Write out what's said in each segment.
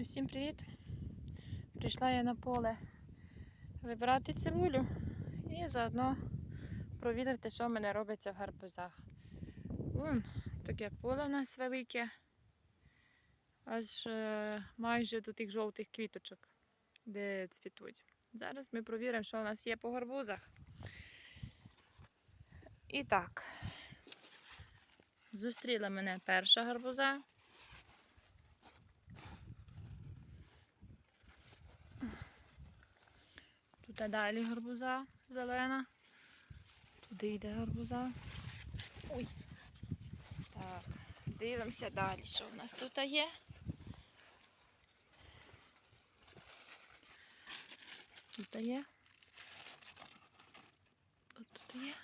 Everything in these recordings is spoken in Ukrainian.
Всім привіт! Прийшла я на поле вибирати цибулю і заодно провірити, що в мене робиться в гарбузах. Вон таке поле в нас велике, аж е, майже до тих жовтих квіточок, де цвітуть. Зараз ми провіримо, що у нас є по гарбузах. І так, зустріла мене перша гарбуза. Тут далі гарбуза зелена. Туди йде гарбуза. Ой. Так, дивимося далі, що в нас тут є. Тут є. От тут є.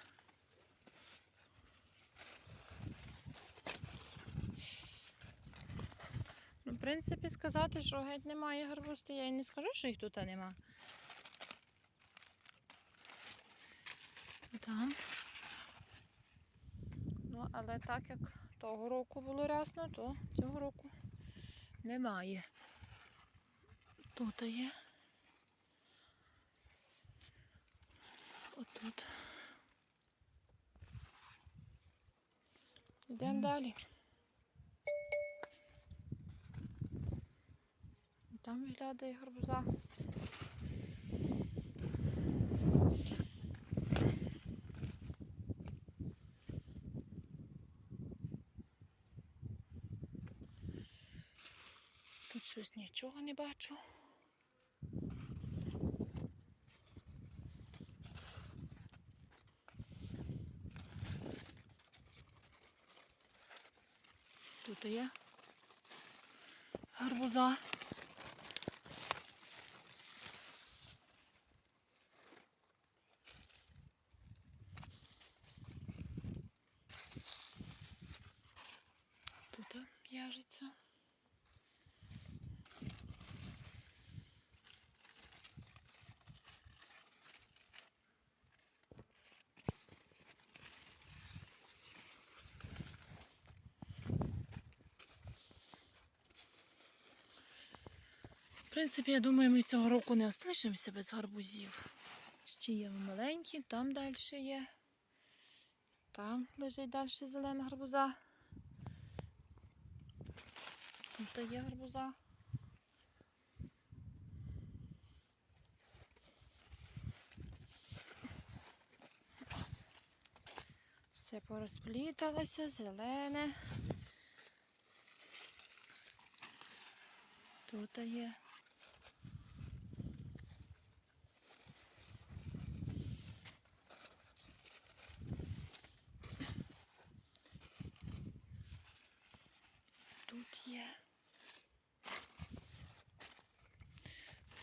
Ну, в принципі, сказати, що геть немає гарбузти, я і не скажу, що їх тут нема. Там. Ну, але так як того року було рясно, то цього року немає. Тут є. Отут. Йдемо далі. Там виглядає гарбуза. Щось нічого не бачу. Тут є гарбуза. Тут в'яжеться. В принципі, я думаю, ми цього року не залишимося без гарбузів. Ще є маленькі, там далі є. Там лежить далі зелена гарбуза. Тут є гарбуза. Все порозпліталося, зелене. Тут є. Тут є.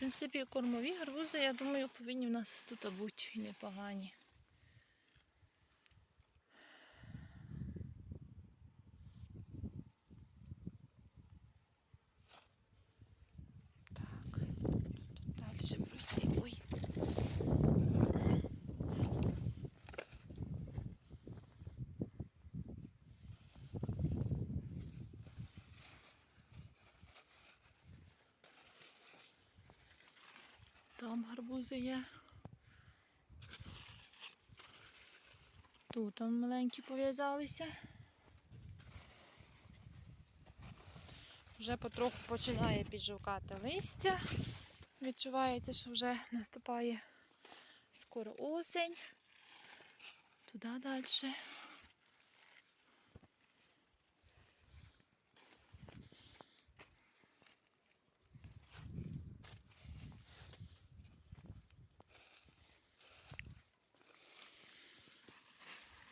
В принципі, кормові гарбузи, я думаю, повинні в нас тут бути непогані. Так, тут далі пройти. Ой. Там гарбузи є. Тут он маленькі пов'язалися. Вже потроху починає піджовкати листя. Відчувається, що вже наступає скоро осень. Туди далі.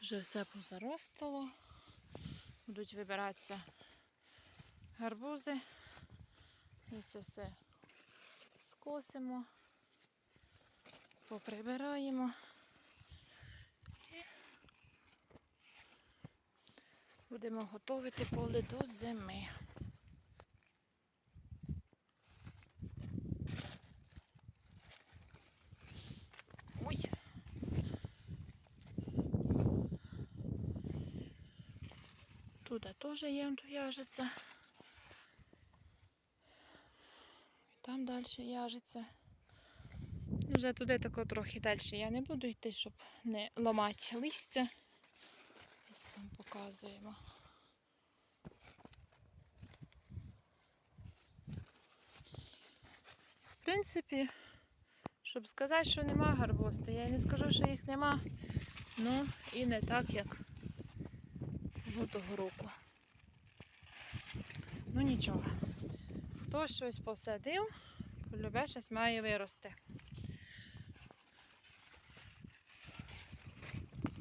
Вже все позаростало. Будуть вибиратися гарбузи. І це все скосимо, поприбираємо. І будемо готувати поле до зими. Ой. Тут теж є в'яжеться. Там далі яжиться. Вже туди тако трохи далі я не буду йти, щоб не ламати листя. Ось вам показуємо. В принципі, щоб сказати, що нема гарбузти, я не скажу, що їх нема. Ну і не так, як було того року. Ну нічого. Хто щось посадив, полюбе щось має вирости.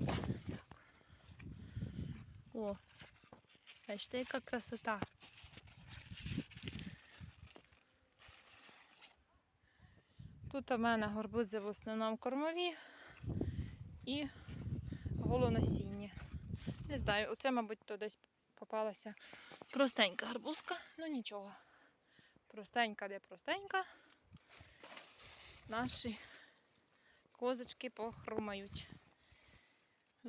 Так. О, бачите, яка красота. Тут у мене горбузи в основному кормові і голонасінні. Не знаю, оце, мабуть, то десь попалася простенька гарбузка, ну нічого. Простенька, де простенька. Наші козочки похрумають.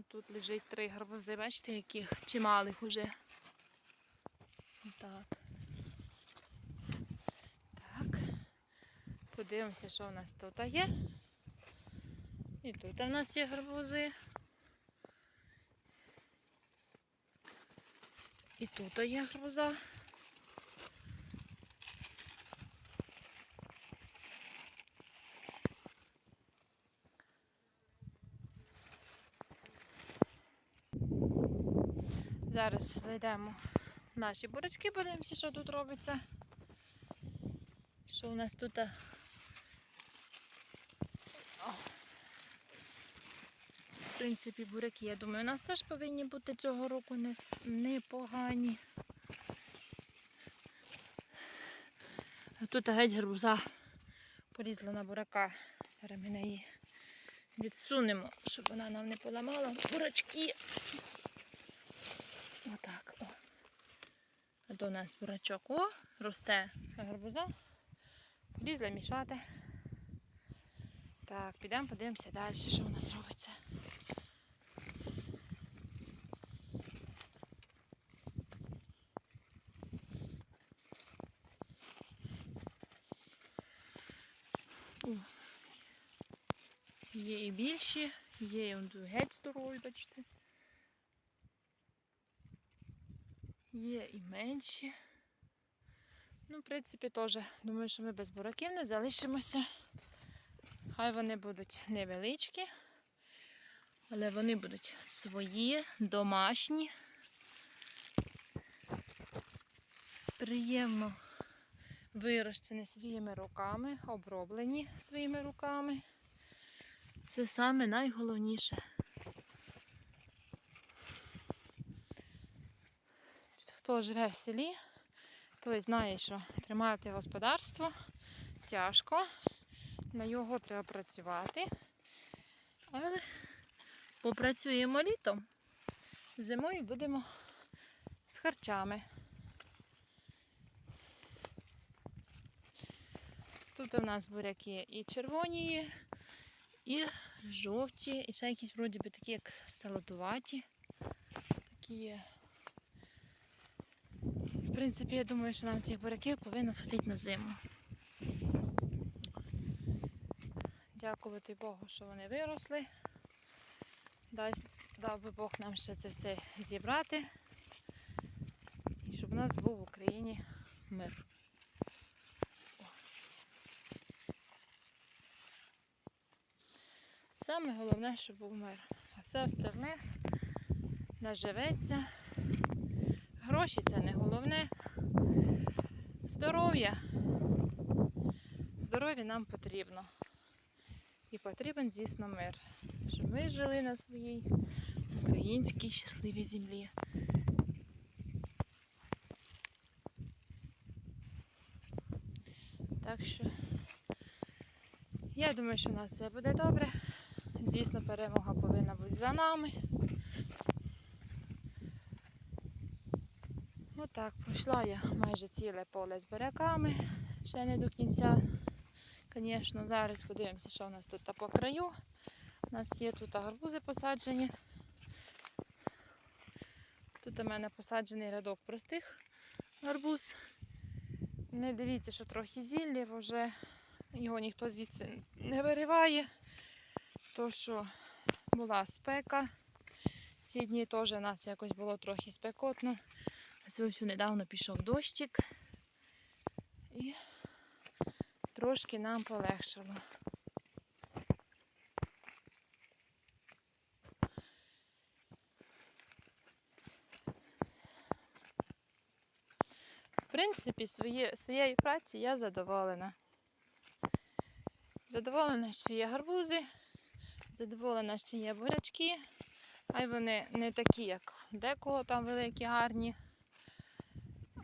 Тут лежить три гарбузи, бачите, яких чималих уже. Так. Так. Подивимося, що у нас тут є. І тут у нас є гарбузи. І тут є гарбуза. Зараз зайдемо в наші бурячки, подивимося, що тут робиться. Що у нас тут? а? О. В принципі, буряки, я думаю, у нас теж повинні бути цього року непогані. Тут геть гарбуза полізла на бурака. Зараз ми неї відсунемо, щоб вона нам не поламала бурачки. Отак. О. А у нас бурачок. О, росте гарбуза. Полізла мішати. Так, підемо подивимося далі, що у нас робиться. Є і більші, є і геть здорові, бачите. Є і менші. Ну, в принципі, теж думаю, що ми без бураків не залишимося. Хай вони будуть невеличкі, але вони будуть свої, домашні. Приємно вирощені своїми руками, оброблені своїми руками. Це саме найголовніше. Хто живе в селі, той знає, що тримати господарство тяжко, на його треба працювати. Але попрацюємо літом, зимою будемо з харчами. Тут у нас буряки і червоні і жовті, і ще якісь вроді би такі, як салатуваті. Такі. В принципі, я думаю, що нам цих буряків повинно хватити на зиму. Дякувати Богу, що вони виросли. Дасть, дав би Бог нам ще це все зібрати. І щоб у нас був в Україні мир. Саме головне, щоб був мир. А все остальне наживеться. Гроші це не головне. Здоров'я. Здоров'я нам потрібно. І потрібен, звісно, мир. Щоб ми жили на своїй українській щасливій землі. Так що я думаю, що у нас все буде добре. Звісно, перемога повинна бути за нами. Отак, пройшла я майже ціле поле з буряками. Ще не до кінця. Звісно, зараз подивимося, що у нас тут по краю. У нас є тут гарбузи посаджені. Тут у мене посаджений рядок простих гарбуз. Не дивіться, що трохи зілля, бо вже його ніхто звідси не вириває. То що була спека. Ці дні теж у нас якось було трохи спекотно. Ось недавно пішов дощик. І трошки нам полегшало. В принципі, своє, своєю праці я задоволена. Задоволена, що є гарбузи, задоволена, що є бурячки. Хай вони не такі, як декого там великі, гарні.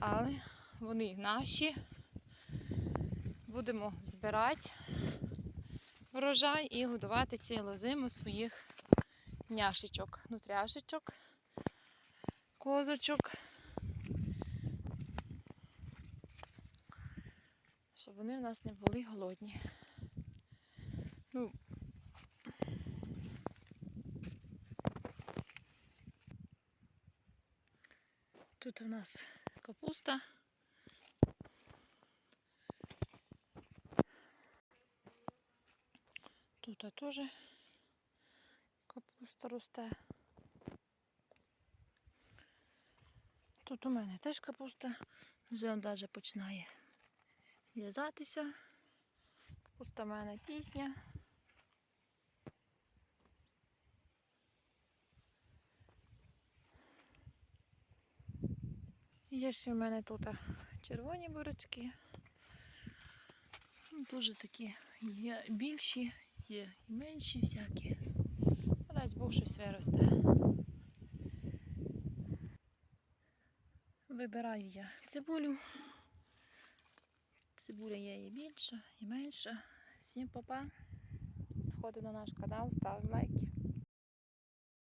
Але вони наші. Будемо збирати врожай і годувати цілу зиму своїх няшечок, нутряшечок, козочок. Щоб вони в нас не були голодні. Ну, Тут у нас капуста. Тут теж капуста росте. Тут у мене теж капуста вже навіть починає в'язатися. Капуста в мене пісня. Є ще в мене тут червоні бурячки. Ну, Дуже такі є більші, є і менші всякі. Дасть Бог щось виросте. Вибираю я цибулю. Цибуля є і більша, і менша. Всім папа. Входить на наш канал, ставимо лайки.